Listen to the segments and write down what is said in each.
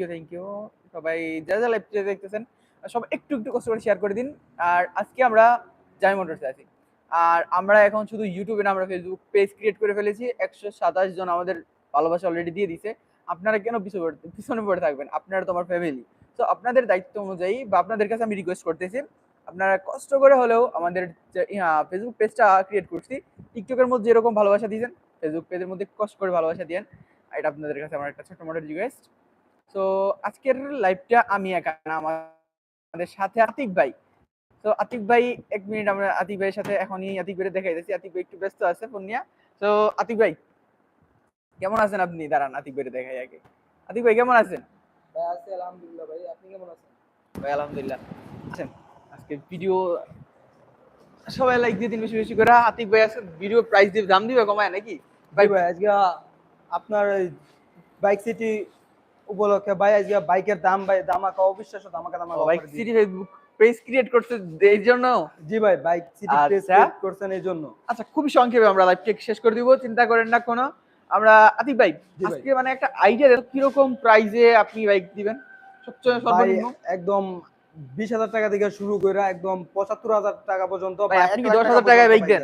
You thank you সবাই যা যা লাইভ দেখতেছেন সব একটু একটু কষ্ট করে শেয়ার করে দিন। আর আজকে আমরা জামি মোটরসে আছি। আর আমরা এখন শুধু ইউটিউবে না, আমরা ফেসবুক পেজ ক্রিয়েট করে ফেলেছি। একশো সাতাশ জন আমাদের ভালোবাসা অলরেডি দিয়ে দিছে। আপনারা কেন পিছনে পিছনে পড়ে থাকবেন? আপনারা তোমার ফ্যামিলি তো আপনাদের দায়িত্ব অনুযায়ী বা আপনাদের কাছে আমি রিকোয়েস্ট করতেছি, আপনারা কষ্ট করে হলেও আমাদের ফেসবুক পেজটা ক্রিয়েট করছি। টিকটকের মধ্যে যেরকম ভালোবাসা দিয়েছেন ফেসবুক পেজের মধ্যে কষ্ট করে ভালোবাসা দিয়েন। এটা আপনাদের কাছে আমার একটা ছোট মোটো রিকোয়েস্ট তো আজকের লাইভটা আমি একা না আমাদের সাথে আতিক ভাই। তো আতিক ভাই এক মিনিট আমরা আতিক ভাইয়ের সাথে এখনই আতিক ভাইয়ের দেখাই যাচ্ছি আতিক ভাই একটু ব্যস্ত আছে ফোন নিয়ে। তো আতিক ভাই কেমন আছেন আপনি? দাঁড়ান আতিক ভাইয়ের দেখাই আগে। আতিক ভাই কেমন আছেন? ভাই আছি আলহামদুলিল্লাহ ভাই। আপনি কেমন আছেন? ভাই আলহামদুলিল্লাহ। আছেন। আজকে ভিডিও সবাই লাইক দিয়ে দিন বেশি বেশি করে। আতিক ভাই আছে ভিডিও প্রাইস দিয়ে দাম দিবে কমায় নাকি? ভাই ভাই আজকে আপনার বাইক সিটি উপলক্ষে ভাই আজকে বাইকের দাম ভাই দামাকা অবিশ্বাস্য দামাকা দামাকা bike. City Facebook page create করতে এই জন্য? জি ভাই বাইক সিটি প্রেস আচ্ছা। করছেন এই জন্য। আচ্ছা খুবই সংক্ষেপে আমরা লাইভটা শেষ করে দিব চিন্তা করেন না কোনো। আমরা আতিক ভাই আজকে মানে একটা আইডিয়া দেন কীরকম প্রাইজে আপনি বাইক দিবেন? সবচেয়ে সর্বনিম্ন? একদম বিশ হাজার টাকা থেকে শুরু করে একদম পঁচাত্তর হাজার টাকা পর্যন্ত আপনি কি লাখ 10,000 টাকায় বাইক দেন?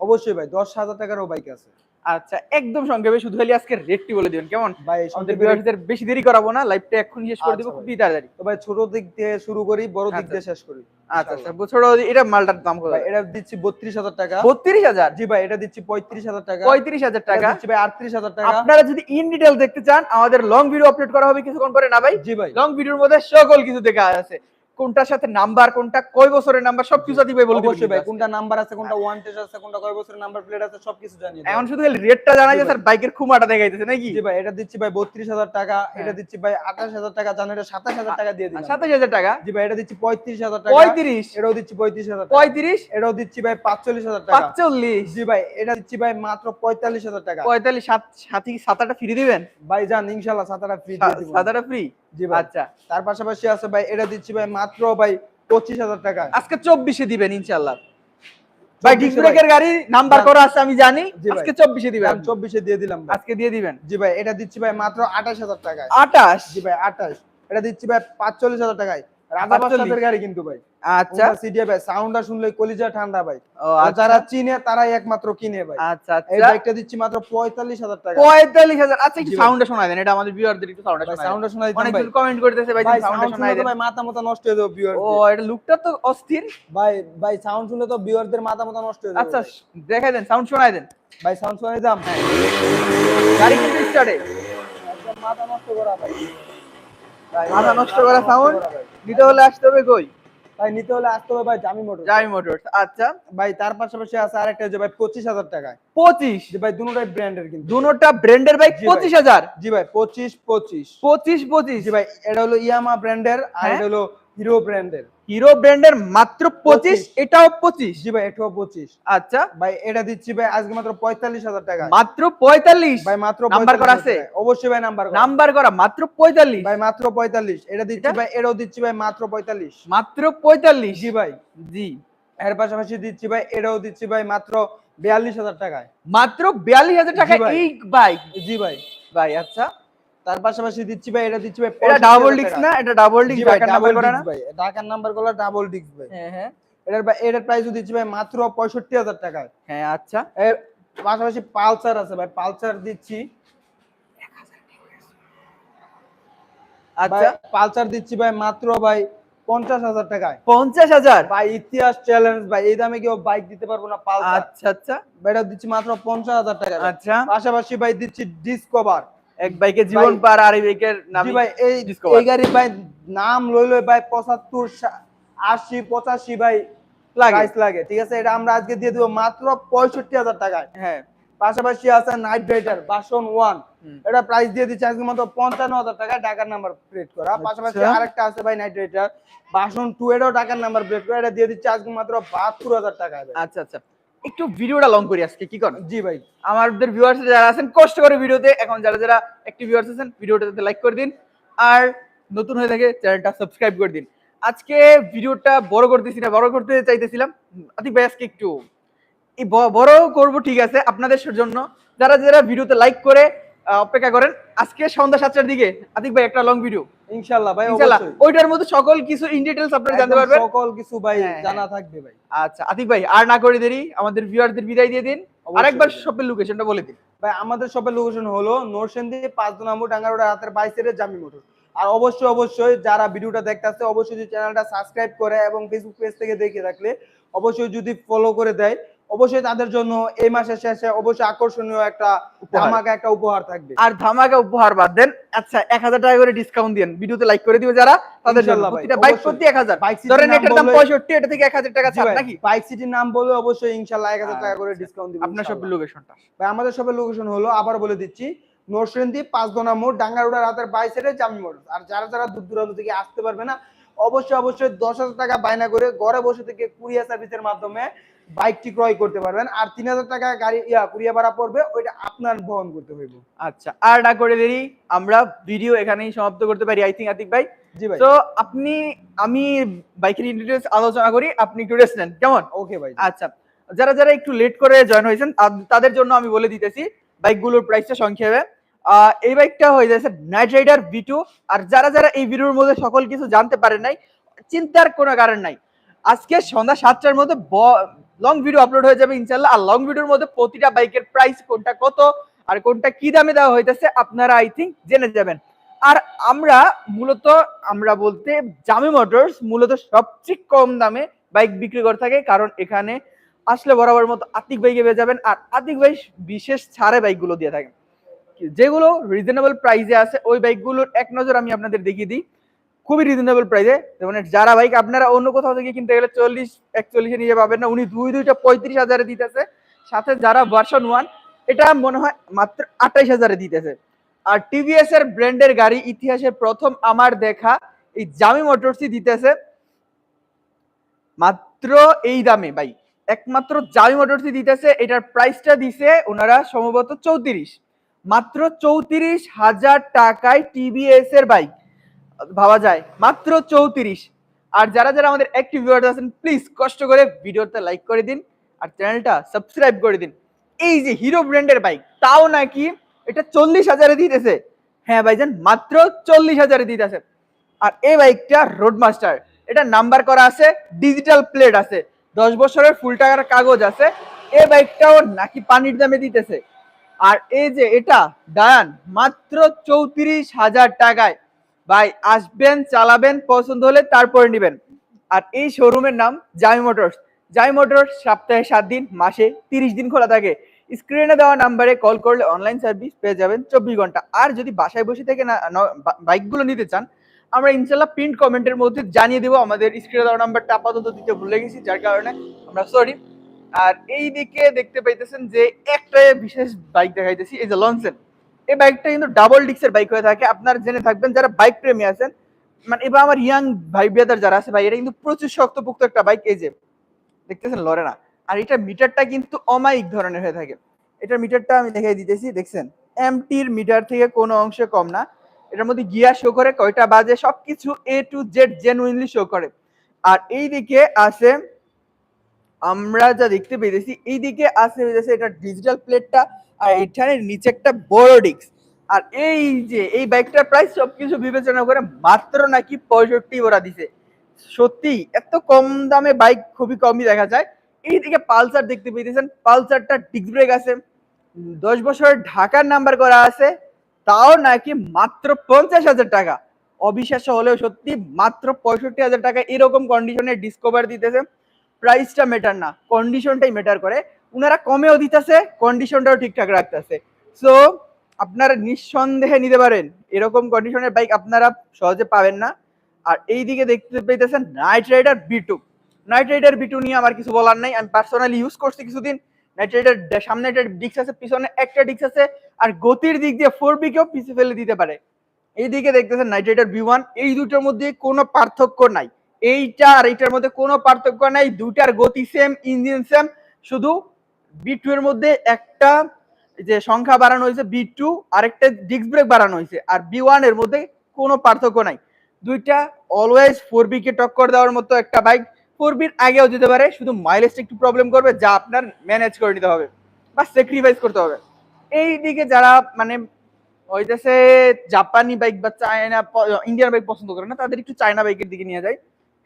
অবশ্যই ভাই দশ হাজার টাকারও বাইক আছে। আচ্ছা একদম সংক্ষেপে শুধু খালি আজকে রেটটি বলে দিবেন কেমন? ভাই আমাদের ভিউয়ারদের বেশি দেরি করাবো না লাইভটা এখন শেষ করে দিব আচ্ছা খুবই তাড়াতাড়ি। তো ভাই ছোট দিক দিয়ে শুরু করি বড় দিক আচ্ছা। দিয়ে শেষ করি আচ্ছা আচ্ছা ছোট এটা মালটার দাম কত? এটা দিচ্ছি বত্রিশ হাজার টাকা। বত্রিশ হাজার? জি ভাই এটা দিচ্ছি পঁয়ত্রিশ হাজার টাকা। পঁয়ত্রিশ হাজার এটা টাকা। দিচ্ছি ভাই আটত্রিশ হাজার টাকা। আপনারা যদি ইন ডিটেল দেখতে চান আমাদের লং ভিডিও আপলোড করা হবে কিছুক্ষণ পরে না ভাই? জি ভাই। লং ভিডিওর মধ্যে সকল কিছু দেখা আছে। কোনটার সাথে নাম্বার কোনটা কয় বছরের নাম্বার সবকিছু ভাই বলে অবশ্যই ভাই কোনটা নাম্বার আছে কোনটা ওয়ান টেস্ট আছে কোনটা কয় বছরের নাম্বার প্লেট আছে সবকিছু জানিয়ে। এখন শুধু খালি রেটটা জানা যায় স্যার বাইকের খুমাটা দেখাইতেছে নাকি? জি ভাই এটা দিচ্ছি ভাই বত্রিশ হাজার টাকা। এটা দিচ্ছি ভাই আঠাশ হাজার টাকা জানো এটা সাতাশ হাজার টাকা দিয়ে দিলাম। সাতাশ হাজার টাকা? জি ভাই এটা দিচ্ছি পঁয়ত্রিশ হাজার টাকা। পঁয়ত্রিশ? এটাও দিচ্ছি পঁয়ত্রিশ হাজার টাকা। পঁয়ত্রিশ? এটাও দিচ্ছি ভাই পাঁচচল্লিশ হাজার টাকা। পাঁচচল্লিশ? জি ভাই এটা দিচ্ছি ভাই মাত্র পঁয়তাল্লিশ হাজার টাকা। পঁয়তাল্লিশ সাত সাথী সাতাটা ফ্রি দিবেন? ভাই যান ইনশাল্লাহ সাতারা ফ্রি দিয়ে দিব। সাতাটা ফ্রি জি ভাই। আচ্ছা। তার পাশাপাশি আছে ভাই এটা দিচ্ছি ভাই মাত্র ভাই পঁচিশ হাজার টাকা। আজকে চব্বিশে দিবেন ইনশাল্লাহ ভাই 24 ডিস্ক গাড়ি নাম্বার। করা আছে আমি জানি। আজকে চব্বিশে দিবেন। দাম চব্বিশে দিয়ে দিলাম আজকে দিয়ে দিবেন? জি ভাই এটা দিচ্ছি ভাই মাত্র আঠাশ হাজার টাকায়। আটাশ জি ভাই আঠাশ। এটা দিচ্ছি ভাই পাঁচচল্লিশ হাজার টাকায়। রাজা 45 গাড়ি কিন্তু ভাই। আচ্ছা। সিডিএ ভাই সাউন্ডটা শুনলে কলিজা ঠান্ডা ভাই। আচ্ছা। যারা চিনে তারাই একমাত্র কিনে ভাই। আচ্ছা এই আচ্ছা বাইকটা দিচ্ছি মাত্র পঁয়তাল্লিশ হাজার টাকা। পঁয়তাল্লিশ হাজার। আচ্ছা একটু সাউন্ডটা শোনায় দেন। এটা আমাদের ভিউয়ারদের একটু সাউন্ডটা শোনায় সাউন্ডটা শোনা দিতাম অনেক কমেন্ট করতেছে ভাই সাউন্ডটা সাউন্ড শোনায় দেন। ভাই মাথা মাথা নষ্ট হয়ে যাবে ভিউয়ার ও এটা লুকটা তো অস্থির। ভাই ভাই সাউন্ড শুনলে তো ভিউয়ারদের মাথা মাথা নষ্ট হয়ে যাবে আচ্ছা। দেখাই দেন সাউন্ড শোনায় দেন। ভাই সাউন্ড শুনে দিতাম। গাড়ি কিন্তু স্টার্টে মাথা নষ্ট করা ভাই। মাথা নষ্ট করা ভাই। নিতে হলে আসতে হবে কই? ভাই নিতে হলে আসতে হবে ভাই জামি মোটর জামি মোটর আচ্ছা। ভাই তার পাশাপাশি আছে আরেকটা যে ভাই পঁচিশ হাজার টাকায়। পঁচিশ? যে ভাই দুটাই ব্র্যান্ডের কিন্তু। দুনোটা ব্র্যান্ডের বাইক ভাই। পঁচিশ হাজার? জি ভাই পঁচিশ পঁচিশ। পঁচিশ পঁচিশ। জি ভাই এটা হলো ইয়ামা ব্র্যান্ডের আর হ্যাঁ? এটা হলো হিরো ব্র্যান্ডের হিরো ব্র্যান্ডের মাত্র পঁচিশ 25 এটাও পঁচিশ। জি ভাই এটাও পঁচিশ। আচ্ছা। ভাই এটা দিচ্ছি ভাই আজকে মাত্র পঁয়তাল্লিশ হাজার টাকা। মাত্র পঁয়তাল্লিশ? ভাই মাত্র নাম্বার করা আছে? অবশ্যই ভাই নাম্বার করা। নাম্বার করা মাত্র পঁয়তাল্লিশ? ভাই মাত্র পঁয়তাল্লিশ। এটা দিচ্ছি ভাই এটাও দিচ্ছি ভাই মাত্র পঁয়তাল্লিশ। মাত্র পঁয়তাল্লিশ? জি ভাই। জি। এর পাশাপাশি দিচ্ছি ভাই এটাও দিচ্ছি ভাই মাত্র বিয়াল্লিশ হাজার টাকায়। মাত্র বিয়াল্লিশ হাজার টাকা। এই বাইক জি ভাই। ভাই আচ্ছা। তার পাশাপাশি দিচ্ছি ভাই এটা দিচ্ছি ভাই এটা ডাবল ডিস্ক না? এটা ডাবল ডিস্ক ভাই ঢাকার নাম্বার করা না? ভাই ঢাকার নাম্বারগুলো ডাবল ডিস্ক ভাই। হ্যাঁ হ্যাঁ। এটার ভাই এটার প্রাইসও দিচ্ছি ভাই মাত্র পঁয়ষট্টি হাজার টাকায়। হ্যাঁ আচ্ছা। এর পাশাপাশি পালসার আছে ভাই পালসার দিচ্ছি। আচ্ছা। পালসার দিচ্ছি ভাই মাত্র ভাই পঞ্চাশ হাজার টাকায়। পঞ্চাশ হাজার? ভাই ইতিহাস চ্যালেঞ্জ ভাই এই দামে কেউ বাইক দিতে পারব না পালসার। আচ্ছা আচ্ছা। এটা দিচ্ছি মাত্র পঞ্চাশ হাজার টাকা আচ্ছা। পাশাপাশি ভাই দিচ্ছি ডিসকভার এক বাইকের জীবন পার আর এই বাইকের নাম ভাই এই এই গাড়ি ভাই নাম লই লই ভাই পঁচাত্তর সা- আশি পঁচাশি ভাই লাগে। প্রাইস লাগে ঠিক আছে? এটা আমরা আজকে দিয়ে দেবো মাত্র পঁয়ষট্টি হাজার টাকায়। হ্যাঁ। পাশাপাশি আছে নাইট রাইডার বাসন ওয়ান এটা প্রাইস দিয়ে দিচ্ছে আজকে মাত্র পঞ্চান্ন হাজার টাকা টাকার নাম্বার প্লেট করা। পাশাপাশি আচ্ছা। আরেকটা আছে ভাই নাইট রাইডার বাসন টু এটাও টাকার নাম্বার প্লেট করা। এটা দিয়ে দিচ্ছে আজকে মাত্র বাহাত্তর হাজার টাকা আচ্ছা আচ্ছা। একটু ভিডিওটা লং করি আজকে কি করেন? জি ভাই। আমাদের ভিউয়ার্স যারা আছেন কষ্ট করে ভিডিওতে এখন যারা যারা একটি ভিউয়ার্স আছেন ভিডিওটাতে লাইক করে দিন। আর নতুন হয়ে থাকে চ্যানেলটা সাবস্ক্রাইব করে দিন। আজকে ভিডিওটা বড় করতেছি না বড় করতে চাইতেছিলাম। আতিক ভাই আজকে একটু এই বড় করব ঠিক আছে আপনাদের জন্য। যারা যারা ভিডিওতে লাইক করে অপেক্ষা করেন। আজকে সন্ধ্যা সাতটার দিকে। আতিক ভাই একটা লং ভিডিও ভাই ইনশাআল্লাহ ওইটার মধ্যে সকল কিছু ইন আপনারা জানতে পারবেন। সকল কিছু ভাই হ্যাঁ, জানা থাকবে ভাই। আচ্ছা আতিক ভাই আর না করে দেরি আমাদের ভিউয়ারদের বিদায় দিয়ে দিন। আরেকবার শপের লোকেশনটা বলে দিন। ভাই আমাদের শপের লোকেশন হলো নরসেন্দি পাঁচ নম্বর ডাঙ্গারোডা হাতের বাইসের জামি মোটর। আর অবশ্যই অবশ্যই যারা ভিডিওটা দেখতেছে অবশ্যই চ্যানেলটা সাবস্ক্রাইব করে এবং ফেসবুক পেজ থেকে দেখে রাখলে অবশ্যই যদি ফলো করে দেয় অবশ্যই তাদের জন্য এই মাসের শেষে অবশ্যই আকর্ষণীয় একটা ধামাকা একটা উপহার থাকবে। আর ধামাকা উপহার বাদ দেন আচ্ছা এক হাজার টাকা করে ডিসকাউন্ট দিন ভিডিওতে লাইক করে দিবে যারা তাদের জন্য। প্রতিটা বাইক অবশ্যই। প্রতি এক হাজার। বাইক সিটির ধরেন এটার দাম বললে- পঁয়ষট্টি এটা থেকে এক হাজার টাকা ছাড় নাকি? বাইক সিটির নাম বলে অবশ্যই ইনশাল্লাহ এক হাজার টাকা করে আচ্ছা, ডিসকাউন্ট দিব আপনার লোকেশনটা ভাই আমাদের লোকেশন হলো আবার বলে দিচ্ছি নরসেন্দি পাঁচ দোনা মোড় ডাঙ্গারোডা রাতের বাইসের জামি মোড় আর যারা যারা দূর দূরান্ত থেকে আসতে পারবে না অবশ্যই অবশ্যই দশ হাজার টাকা বায়না করে ঘরে বসে থেকে কুরিয়ার সার্ভিসের মাধ্যমে বাইকটি ক্রয় করতে পারবেন। আর তিন হাজার টাকা গাড়ি ইয়া কুরিয়া ভাড়া পড়বে ওইটা আপনার বহন করতে হইব। আচ্ছা আর না করে দেরি আমরা ভিডিও এখানেই সমাপ্ত করতে পারি আই থিঙ্ক আতিক ভাই। জি ভাই। তো আপনি আমি বাইকের ডিটেলস আলোচনা করি আপনি একটু রেস্ট নেন কেমন? ওকে ভাই। আচ্ছা যারা যারা একটু লেট করে জয়েন হয়েছেন তাদের জন্য আমি বলে দিতেছি বাইকগুলোর প্রাইসটা সংক্ষেপে এই বাইকটা হয়ে যাচ্ছে নাইট রাইডার ভি টু আর যারা যারা এই ভিডিওর মধ্যে সকল কিছু জানতে পারেন নাই চিন্তার কোনো কারণ নাই। আজকে সন্ধ্যা সাতটার মধ্যে লং ভিডিও আপলোড হয়ে যাবে ইনশাল্লাহ আর লং ভিডিওর মধ্যে প্রতিটা বাইকের প্রাইস কোনটা কত আর কোনটা কি দামে দেওয়া হইতেছে আপনারা আই থিঙ্ক জেনে যাবেন। আর আমরা মূলত, আমরা বলতে জামি মোটরস মূলত সবচেয়ে কম দামে বাইক বিক্রি করে থাকে। কারণ এখানে আসলে বরাবর মতো আতিক বাইকে পেয়ে যাবেন। আর আতিক ভাই বিশেষ ছাড়ে বাইকগুলো দিয়ে থাকেন যেগুলো রিজনেবল প্রাইসে আছে, ওই বাইকগুলোর এক নজর আমি আপনাদের দেখিয়ে দিই। খুবই রিজনেবল প্রাইসে মানে যারা বাইক আপনারা অন্য কোথাও থেকে কিনতে গেলে চল্লিশ, একচল্লিশে নিয়ে পাবেন না। উনি দুই, দুইটা পঁয়ত্রিশ হাজারে দিতেছে। সাথে যারা ভার্সন ওয়ান এটা মনে হয় মাত্র আঠাইশ হাজারে দিতেছে। আর টিভিএস এর ব্র্যান্ডের গাড়ি ইতিহাসে প্রথম আমার দেখা, এই জামি মোটরসই দিতেছে। মাত্র এই দামে ভাই। একমাত্র জামি মোটরসই দিতেছে। এটার প্রাইসটা দিছে ওনারা সম্ভবত চৌত্রিশ। মাত্র চৌত্রিশ হাজার টাকায় টিভিএস এর বাইক ভাবা যায়। মাত্র চৌত্রিশ। আর যারা যারা আমাদের অ্যাক্টিভ ভিউয়ার্স আছেন প্লিজ কষ্ট করে ভিডিওটা লাইক করে দিন আর চ্যানেলটা সাবস্ক্রাইব করে দিন। এই যে হিরো ব্র্যান্ডের বাইক তাও নাকি এটা চল্লিশ হাজারে দিতেছে। হ্যাঁ ভাইজান, মাত্র চল্লিশ হাজারে দিতেছে। আর এই বাইকটা রোড মাস্টার এটা নাম্বার করা আছে ডিজিটাল প্লেট আছে। দশ বছরের ফুল টাকার কাগজ আছে। এই বাইকটাও নাকি পানির দামে দিতেছে। আর এই যে এটা ডায়ান মাত্র চৌত্রিশ হাজার টাকায়। ভাই, আসবেন, চালাবেন, পছন্দ হলে তারপরে নেবেন। আর এই শোরুমের নাম জামি মোটরস জামি মোটরস সপ্তাহে সাত দিন, মাসে তিরিশ দিন খোলা থাকে। স্ক্রিনে দেওয়া নাম্বারে কল করলে অনলাইন সার্ভিস পেয়ে যাবেন চব্বিশ ঘণ্টা। আর যদি বাসায় বসে থেকে না বাইকগুলো নিতে চান, আমরা ইনশাল্লাহ প্রিন্ট কমেন্টের মধ্যে জানিয়ে দেবো আমাদের স্ক্রিনে দেওয়া নাম্বারটা আপাতত দিতে ভুলে গেছি, যার কারণে আমরা সরি আর এই দিকে দেখতে পাইতেছেন যে একটা বিশেষ বাইক দেখাইতেছি, এই যে লঞ্চেন এই বাইকটা কিন্তু ডাবল ডিক্সের বাইক হয়ে থাকে। আপনার জেনে থাকবেন, যারা বাইক প্রেমী আছেন মানে এবার আমার ইয়াং ভাই ব্রাদার যারা আছে ভাই এটা কিন্তু প্রচুর শক্তপোক্ত একটা বাইক এই যে, দেখতেছেন লরে না আর এটা মিটারটা কিন্তু অমায়িক ধরনের হয়ে থাকে। এটার মিটারটা আমি দেখাই দিতেছি, দেখছেন? এমটির মিটার থেকে কোনো অংশে কম না। এটার মধ্যে গিয়ার শো করে, কয়টা বাজে, সবকিছু A to Z genuinely show করে। আর এই দিকে আছে, আমরা যা দেখতে পেয়েছি এই দিকে আছে এটা ডিজিটাল প্লেটটা আর এখানে নিচে একটা বড় ডিস্ক। আর এই যে এই বাইকটার প্রাইস সবকিছু বিবেচনা করে মাত্র নাকি পঁয়ষট্টি ওরা দিছে। সত্যি এত কম দামে বাইক খুবই কমই দেখা যায়। এইদিকে পালসার দেখতে পেয়েছেন পালসারটা ডিস্ক ব্রেক আছে। দশ বছর ঢাকার নাম্বার করা আছে তাও নাকি মাত্র পঞ্চাশ হাজার টাকা। অবিশ্বাস্য হলেও সত্যি মাত্র পঁয়ষট্টি হাজার টাকা এরকম কন্ডিশনে ডিসকভার দিতেছে। প্রাইসটা মেটার না কন্ডিশনটাই মেটার করে। উনারা কমেও দিতেছে কন্ডিশনটাও ঠিকঠাক রাখতেছে। সো আপনারা নিঃসন্দেহে নিতে পারেন। এরকম কন্ডিশনের বাইক আপনারা সহজে পাবেন না। আর এই দিকে দেখতে পেতেছেন night rider B two night rider B two নিয়ে আমার কিছু বলার নাই। আমি পার্সোনালি ইউজ করছি কিছুদিন। নাইট রাইডার সামনে একটা ডিক্স আছে, পিছনে একটা ডিক্স আছে। আর গতির দিক দিয়ে ফোর বিকেও পিছিয়ে ফেলে দিতে পারে। এইদিকে দেখতেছেন নাইট রাইডার বি ওয়ান এই দুটোর মধ্যে কোনো পার্থক্য নাই। এইটা আর এইটার মধ্যে কোনো পার্থক্য নাই। দুটার গতি সেম ইঞ্জিন সেম শুধু বি টু এর মধ্যে একটা যে সংখ্যা বাড়ানো হয়েছে বি টু আর একটা ডিস্ক ব্রেক বাড়ানো হয়েছে, আর বি ওয়ানের মধ্যে কোনো পার্থক্য নাই। দুইটা অলওয়েজ ফোর বি কে টক্কর দেওয়ার মতো একটা বাইক ফোর বির আগেও যেতে পারে, শুধু মাইলেজটা একটু প্রবলেম করবে, যা আপনার ম্যানেজ করে নিতে হবে বা স্যাক্রিফাইস করতে হবে। এই দিকে যারা মানে হইতেছে জাপানি বাইক বা চায়না ইন্ডিয়ান বাইক পছন্দ করে না, তাদের একটু চায়না বাইকের দিকে নিয়ে যায়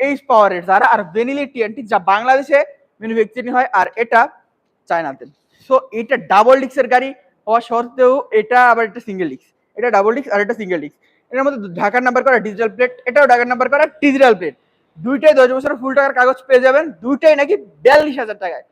এইচ পাওয়ারের যারা, আর ভেনিলি টিএনটি যা বাংলাদেশে ম্যানুফ্যাকচারিং হয়, আর এটা চায়নাতে সো এটা ডাবল ডিক্সের গাড়ি হওয়া সত্ত্বেও এটা আবার একটা সিঙ্গেল ডিক্স এটা ডাবল ডিক্স আর একটা সিঙ্গেল ডিক্স এটার মধ্যে ঢাকার নাম্বার করা ডিজিটাল প্লেট এটাও ঢাকার নাম্বার করা ডিজিটাল প্লেট দুইটাই দশ বছরের ফুল টাকার কাগজ পেয়ে যাবেন, দুইটাই নাকি বিয়াল্লিশ হাজার টাকায়।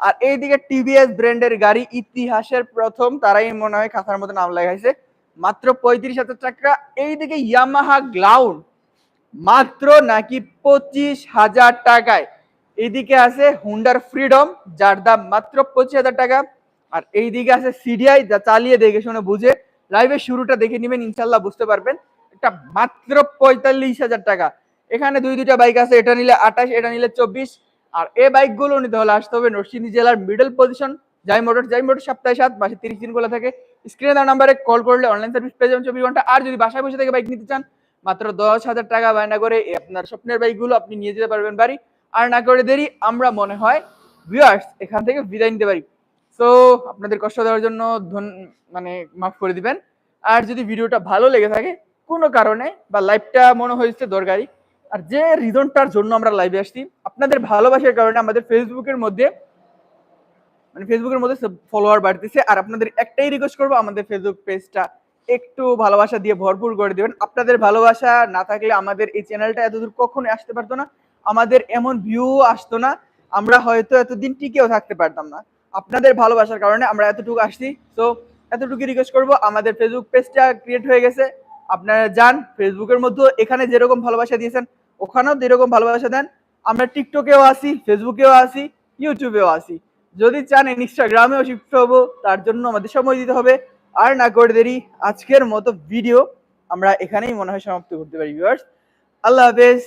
আর এইদিকে টিভিএস ব্র্যান্ডের গাড়ি ইতিহাসের প্রথম, তারাই মনে হয় খাতার মতো নাম লাগাইছে মাত্র পঁয়ত্রিশ হাজার টাকা। এইদিকে ইয়ামাহা গ্লাউন্ড মাত্র নাকি পঁচিশ হাজার টাকায়। এইদিকে আছে হুন্ডার ফ্রিডম যার দাম মাত্র পঁচিশ হাজার টাকা। আর এইদিকে আছে সিডিআই যা চালিয়ে দেখে শুনে বুঝে। লাইভের শুরুটা দেখে নেবেন ইনশাল্লাহ বুঝতে পারবেন। এটা মাত্র পঁয়তাল্লিশ হাজার টাকা। এখানে দুই দুইটা বাইক আছে, এটা নিলে আঠাশ, এটা নিলে চব্বিশ। আর এই বাইকগুলো নিতে হলে আসতে হবে নরসিংদী জেলার middle position Jai motor Jai motor সপ্তাহে সাত মাসে তিরিশ দিন খোলা থাকে। স্ক্রিনে দেওয়া নাম্বারে কল করলে অনলাইন সার্ভিস পেয়ে যাবেন চব্বিশ ঘণ্টা। আর যদি বাসায় বসে থেকে বাইক নিতে চান, মাত্র দশ হাজার টাকা বায়না করে আপনার স্বপ্নের বাইকগুলো আপনি নিয়ে যেতে পারবেন বাড়ি। আর না করে দেরি, আমরা মনে হয় ভিউয়ার্স এখান থেকে বিদায় নিতে পারি। সো আপনাদের কষ্ট দেওয়ার জন্য ধন মানে মাফ করে দিবেন। আর যদি ভিডিওটা ভালো লেগে থাকে, কোনো কারণে বা লাইভটা মনে হয়েছে দরকারি, আর যে রিজনটার জন্য আমরা লাইভে আসছি, আপনাদের ভালোবাসার কারণে আমাদের ফেসবুকের মধ্যে মানে ফেসবুকের মধ্যে ফলোয়ার বাড়তেছে, আর আপনাদের একটাই রিকোয়েস্ট করব, আমাদের ফেসবুক পেজটা একটু ভালোবাসা দিয়ে ভরপুর করে দিবেন। আপনাদের ভালোবাসা না থাকলে আমাদের এই চ্যানেলটা এতদূর কখনোই আসতে পারতো না। আমাদের এমন ভিউ আসতো না, আমরা হয়তো এতদিন টিকেও থাকতে পারতাম না। আপনাদের ভালোবাসার কারণে আমরা এতটুকু আসছি। তো এতটুকু রিকোয়েস্ট করব, আমাদের ফেসবুক পেজটা ক্রিয়েট হয়ে গেছে। আপনারা যান ফেসবুকের মধ্যে এখানে যেরকম ভালোবাসা দিয়েছেন, ওখানেও যেরকম ভালোবাসা দেন, আমরা টিকটকেও আসি ফেসবুকেও আসি ইউটিউবেও আসি। যদি চান ইনস্টাগ্রামেও শিফট হব, তার জন্য আমাদের সময় দিতে হবে। আর না করে দেরি, আজকের মতো ভিডিও আমরা এখানেই মনে হয় সমাপ্ত করতে পারি ভিউয়ার্স আল্লাহ হাফেজ।